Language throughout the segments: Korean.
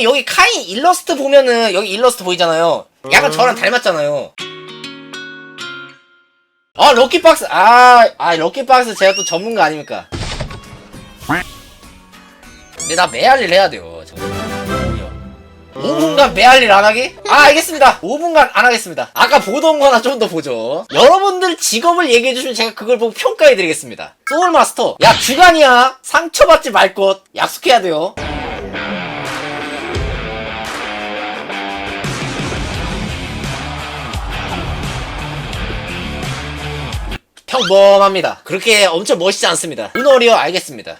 다음에 여기 카인 일러스트 보면은 여기 일러스트 보이잖아요. 약간 저랑 닮았잖아요. 아 럭키박스 아, 아 럭키박스 제가 또 전문가 아닙니까? 근데 나 메알리를 해야 돼요. 저. 5분간 메알리를 안 하기? 아 알겠습니다. 5분간 안 하겠습니다. 아까 보던 거나 좀 더 보죠. 여러분들 직업을 얘기해 주시면 제가 그걸 보고 평가해 드리겠습니다. 소울마스터 야 주간이야 상처받지 말 것 약속해야 돼요. 평범합니다. 그렇게 엄청 멋있지 않습니다. 눈어리어 알겠습니다.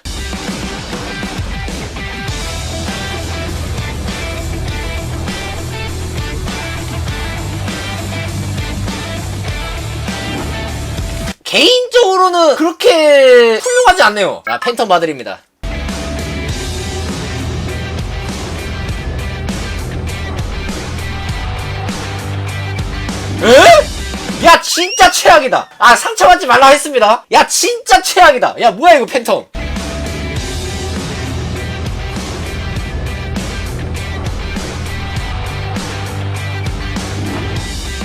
개인적으로는 그렇게 훌륭하지 않네요. 자, 팬텀 봐드립니다. 진짜 최악이다. 아 상처받지 말라 했습니다. 야 진짜 최악이다. 야 뭐야 이거 팬텀.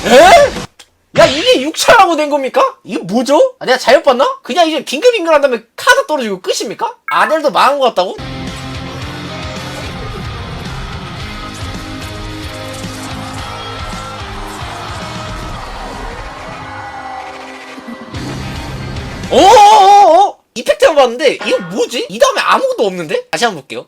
에? 야 이게 6차라고 된 겁니까? 이게 뭐죠? 아, 내가 잘못 봤나? 그냥 이제 빙글빙글 한 다음에 카드 떨어지고 끝입니까? 아델도 망한 것 같다고? 어어어어 이펙트만 봤는데 이거 뭐지? 이 다음에 아무것도 없는데? 다시 한번 볼게요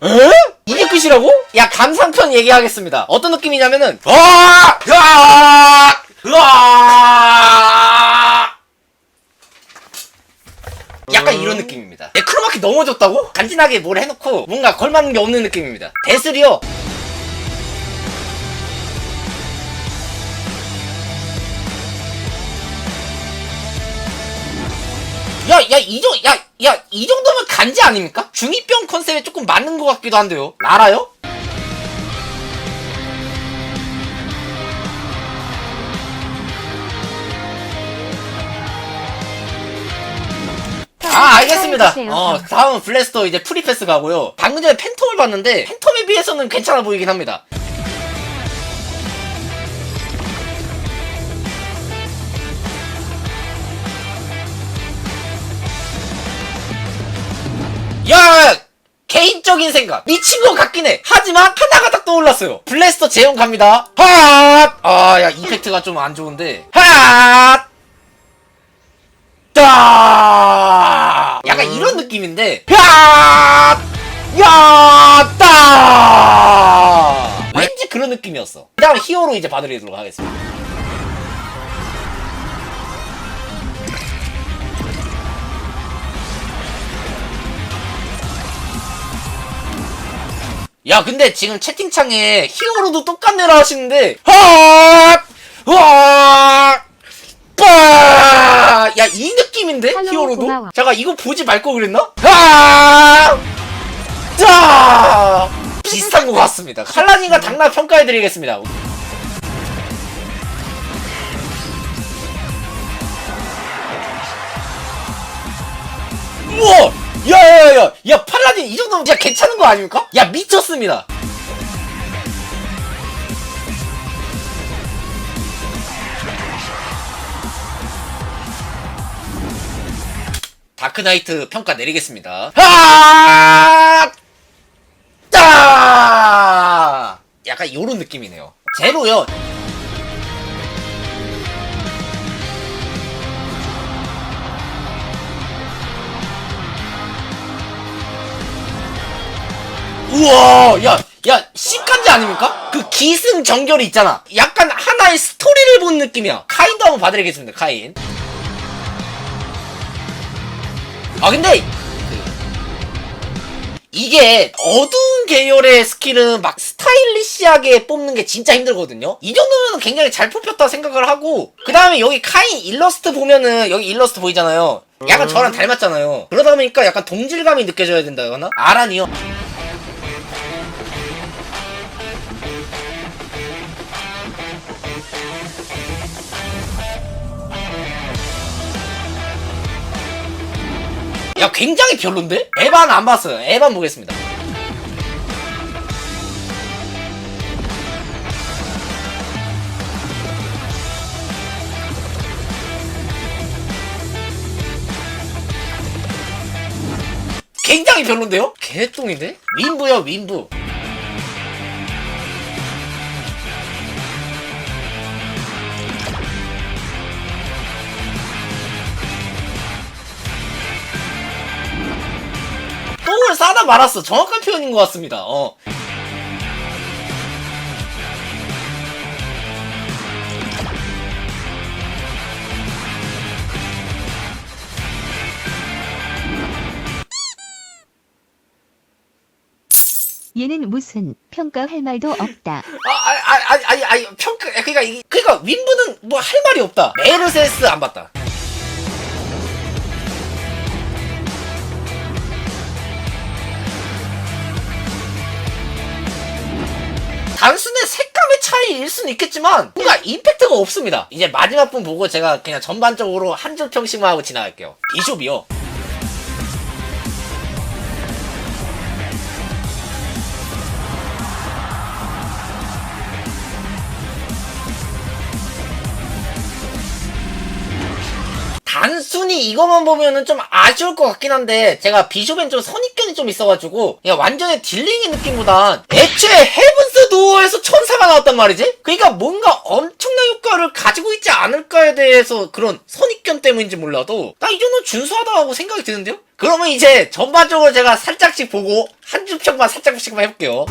에? 이게 끝이라고? 야 감상편 얘기하겠습니다 어떤 느낌이냐면은 아! 야! 으아! 약간 이런 느낌입니다. 내 크로마키 넘어졌다고? 간지나게 뭘 해놓고 뭔가 걸맞는 게 없는 느낌입니다. 데스리어. 야, 야, 이 정, 야, 야, 이 정도면 간지 아닙니까? 중이병 컨셉에 조금 맞는 것 같기도 한데요. 알아요? 아 알겠습니다. 해주세요. 어 다음은 블래스터 이제 프리패스 가고요. 방금 전에 팬텀을 봤는데 팬텀에 비해서는 괜찮아 보이긴 합니다. 야 개인적인 생각 미친 것 같긴 해. 하지만 하나가 딱 떠올랐어요. 블래스터 제형 갑니다. 핫! 아야 이펙트가 좀 안 좋은데. 핫! 따! 약간 이런 느낌인데. 야! 야! 따! 왠지 그런 느낌이었어. 그 다음 히어로 이제 봐드리도록 하겠습니다. 야 근데 지금 채팅창에 히어로도 똑같네라 하시는데 핫! 와! 빠! 야, 이 느낌인데? 히어로도? 고마워. 잠깐, 이거 보지 말걸 그랬나? 아! 짜! 비슷한 것 같습니다. 칼라닌과 당락 평가해드리겠습니다. 우와! 야, 야, 야, 야, 야, 팔라딘 이 정도면 진짜 괜찮은 거 아닙니까? 야, 미쳤습니다. 다크나이트 평가 내리겠습니다. 아! 따! 약간 요런 느낌이네요. 제로요. 우와, 야, 야, 신간지 아닙니까? 그 기승전결이 있잖아. 약간 하나의 스토리를 본 느낌이야. 카인도 한번 봐드리겠습니다, 카인. 아 근데 그, 이게 어두운 계열의 스킬은 막 스타일리시하게 뽑는 게 진짜 힘들거든요. 이 정도면 굉장히 잘 뽑혔다 생각을 하고 그 다음에 여기 카인 일러스트 보면은 여기 일러스트 보이잖아요. 약간 저랑 닮았잖아요. 그러다 보니까 약간 동질감이 느껴져야 된다거나 아란이요. 야 굉장히 별론데? 에반 안 봤어요 에반 보겠습니다 굉장히 별론데요? 개똥인데? 윈부요 윈부 싸다 말았어 정확한 표현인 것 같습니다 어. 얘는 무슨 평가할 말도 없다. 아, 아, 아, 아니, 아니, 아니, 평가, 그니까, 이 그니까, 윈브는 뭐 할 말이 없다. 메르세스 안 봤다. 단순히 색감의 차이일 수는 있겠지만, 뭔가 임팩트가 없습니다. 이제 마지막 분 보고 제가 그냥 전반적으로 한 줄 평씩만 하고 지나갈게요. 비숍이요. 이것만 보면은 좀 아쉬울 것 같긴 한데 제가 비숍엔 좀 선입견이 좀 있어가지고 그냥 완전히 딜링의 느낌보단 애초에 헤븐스 도어에서 천사가 나왔단 말이지? 그러니까 뭔가 엄청난 효과를 가지고 있지 않을까에 대해서 그런 선입견 때문인지 몰라도 나 이 정도 준수하다고 생각이 드는데요? 그러면 이제 전반적으로 제가 살짝씩 보고 한줄 평만 살짝씩만 해볼게요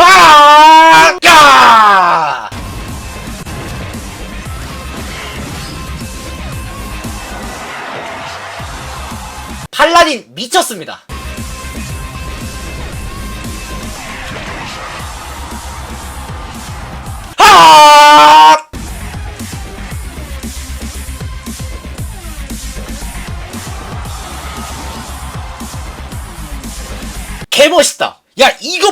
아! 야! 팔라딘 미쳤습니다. 아! 개 멋있다.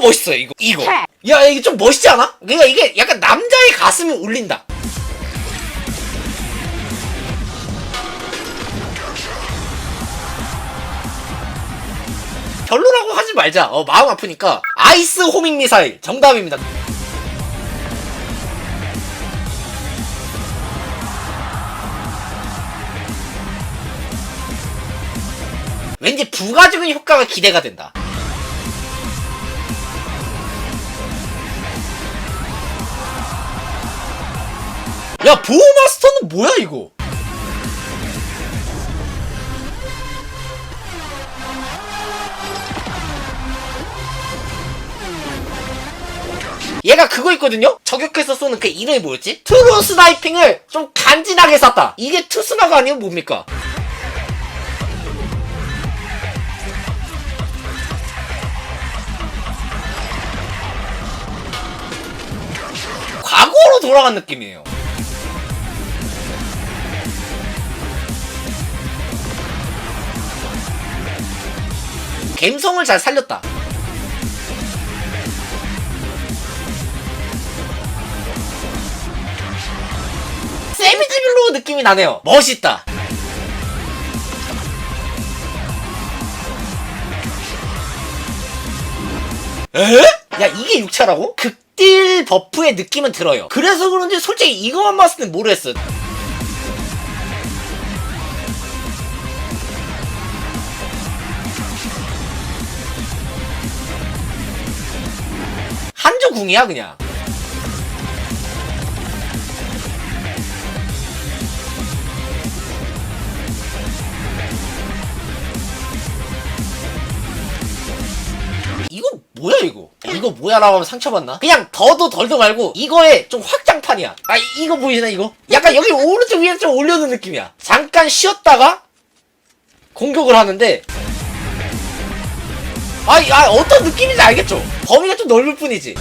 멋있어요 이거 이거. 야 이게 좀 멋있지 않아? 그러니까 이게 약간 남자의 가슴을 울린다. 별로라고 하지 말자. 어 마음 아프니까 아이스 호밍 미사일 정답입니다. 왠지 부가적인 효과가 기대가 된다. 야 보호마스터는 뭐야 이거? 얘가 그거 있거든요? 저격해서 쏘는 그 이름이 뭐였지? 트루 스나이핑을 좀 간지나게 쐈다. 이게 투스나가 아니면 뭡니까? 과거로 돌아간 느낌이에요. 감성을 잘 살렸다. 세미지 블루 느낌이 나네요. 멋있다. 에? 야 이게 6차라고? 극딜 버프의 느낌은 들어요. 그래서 그런지 솔직히 이거만 봤을 땐 모르겠어. 한조 궁이야 그냥. 이거 뭐야 이거? 이거 뭐야 라고 하면 상처받나? 그냥 더도 덜도 말고 이거에 좀 확장판이야. 아 이- 이거 보이시나 이거? 약간 여기 오른쪽 위에 좀 올려놓은 느낌이야. 잠깐 쉬었다가 공격을 하는데 아니, 아 어떤 느낌인지 알겠죠? 범위가 좀 넓을 뿐이지.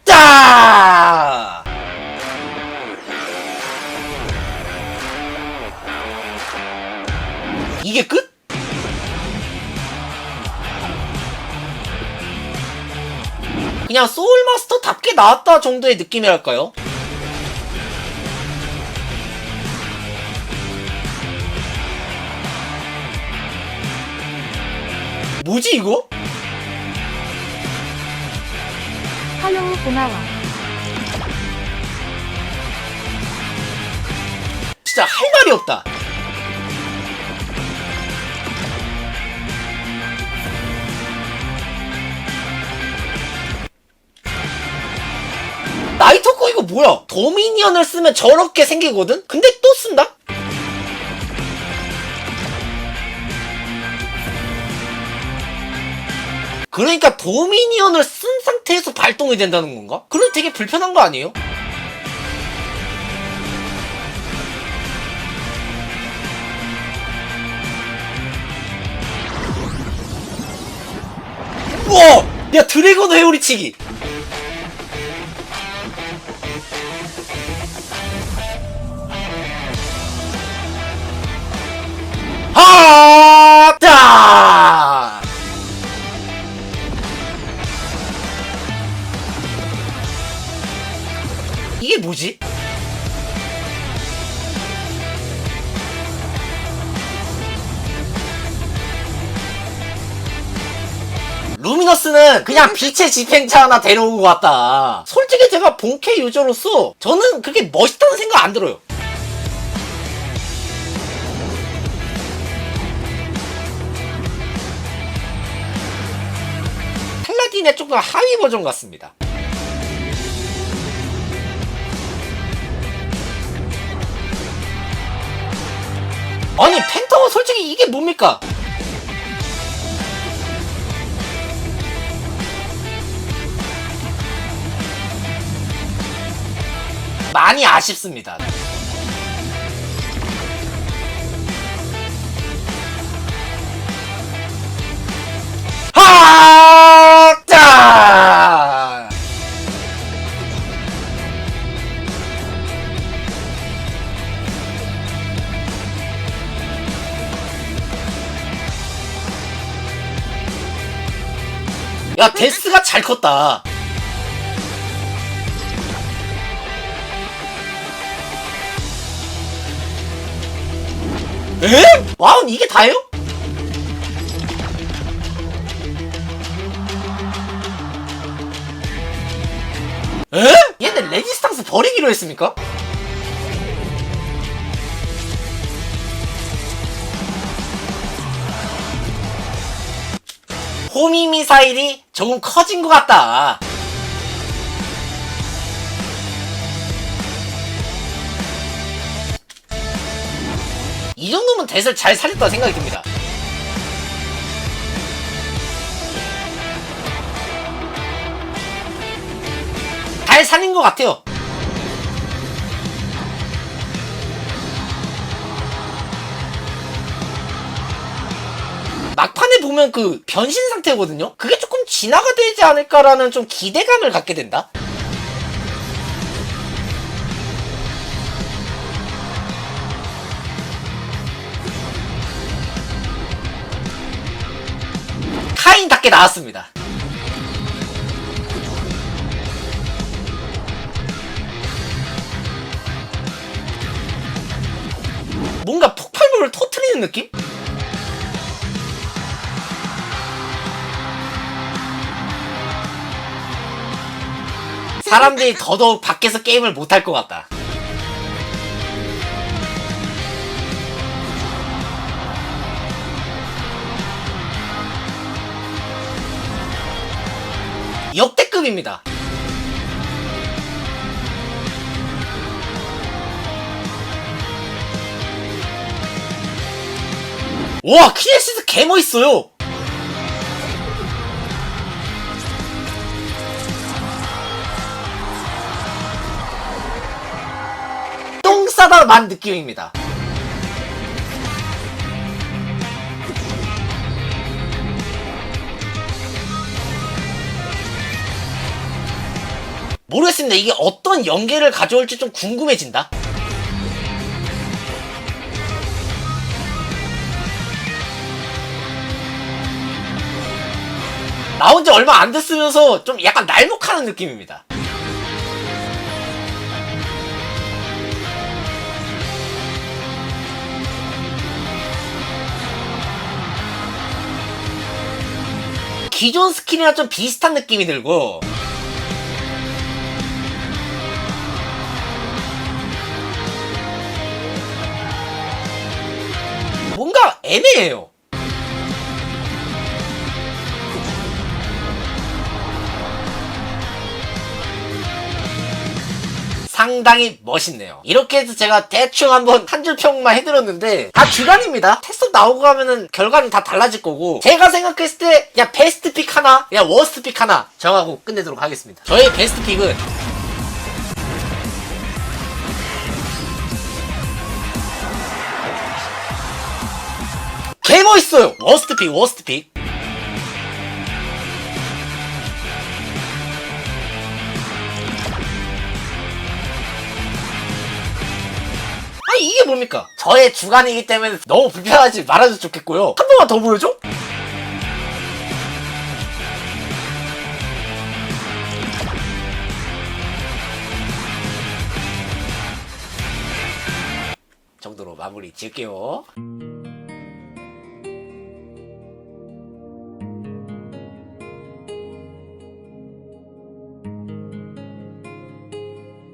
아따! 이게 끝? 그냥 소울마스터답게 나왔다 정도의 느낌이랄까요? 뭐지 이거? 팔로우 고마워. 진짜 할 말이 없다. 나이토코 이거 뭐야? 도미니언을 쓰면 저렇게 생기거든? 근데 또 쓴다? 그러니까 도미니언을 쓴 상태에서 발동이 된다는 건가? 그럼 되게 불편한 거 아니에요? 우와! 야 드래곤 회오리치기! 루미너스는 그냥 빛의 집행차 하나 데려오고 왔다. 솔직히 제가 본캐 유저로서 저는 그게 멋있다는 생각 안 들어요. 팔라딘의 조금 하위 버전 같습니다. 아니 펜타곤 솔직히 이게 뭡니까? 많이 아쉽습니다. 하자! 야, 데스가 잘 컸다. 에? 와운 이게 다예요? 에? 얘네 레지스탕스 버리기로 했습니까? 호미 미사일이 조금 커진 것 같다. 이 정도면 대세를 잘 살렸다 생각이 듭니다. 잘 살린 것 같아요. 막판에 보면 그 변신 상태거든요? 그게 조금 진화가 되지 않을까라는 좀 기대감을 갖게 된다? 카인답게 나왔습니다. 뭔가 폭발물을 터트리는 느낌? 사람들이 더더욱 밖에서 게임을 못할 것 같다. 역대급입니다. 와, 키네시스 개 멋있어요. 똥 싸다 만 느낌입니다. 모르겠습니다. 이게 어떤 연계를 가져올지 좀 궁금해진다. 나온 지 얼마 안 됐으면서 좀 약간 날먹하는 느낌입니다. 기존 스킨이랑 좀 비슷한 느낌이 들고 애매해요. 상당히 멋있네요. 이렇게 해서 제가 대충 한번 한 줄 평만 해드렸는데 다 주관입니다. 테스트 나오고 가면은 결과는 다 달라질 거고 제가 생각했을 때야 베스트 픽 하나, 야 워스트 픽 하나 정하고 끝내도록 하겠습니다. 저의 베스트 픽은 개 멋있어요. 워스트 픽, 워스트 픽. 아 이게 뭡니까? 저의 주관이기 때문에 너무 불편하지 말아줘도 좋겠고요. 한 번만 더 보여줘? 정도로 마무리 지을게요.